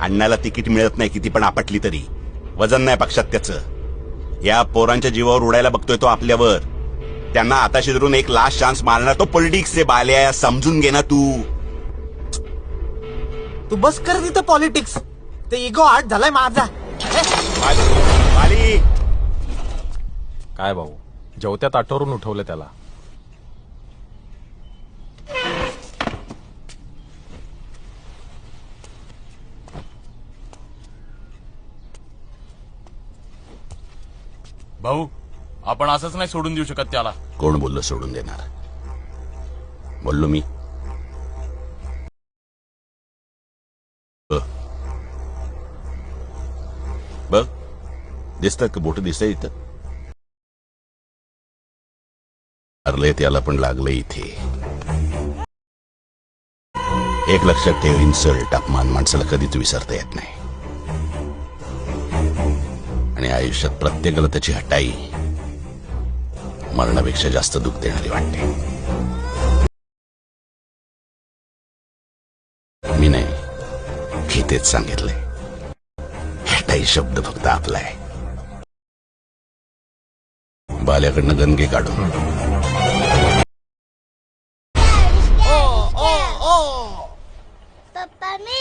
अण्णाला ticket मिळत नाही किती पण आपटली तरी. वजन नाही पक्षात त्याचं. या पोरांच्या जीवावर उडायला बघतोय तो आपल्यावर. त्यांना आता शिजरून एक लास्ट चान्स मारणार तो पॉलिटिक्स बाल्या समजून घे ना तू. तू बस कर तिथं पॉलिटिक्स ते इगो आर्ट झालाय माझा. काय भाऊ जेवत्या ताटावरून उठवलं त्याला. भाऊ आपण असंच नाही सोडून देऊ शकत त्याला. कोण बोललं सोडून देणार? बोललो मी. बघ दिसतात का बोट? दिसतंय इथं. मारलंय त्याला पण लागलं इथे. एक लक्षात ठेव इन्सल्ट अपमान माणसाला कधीच विसरता येत नाही. आयुष्यात प्रत्येकाला त्याची हटाई मरणापेक्षा जास्त दुःख देणारी वाटते. मी नाही गीतेत सांगितले हटाई शब्द फक्त आपला आहे. बाल्याकडनं गणगे काढून. पप्पा मी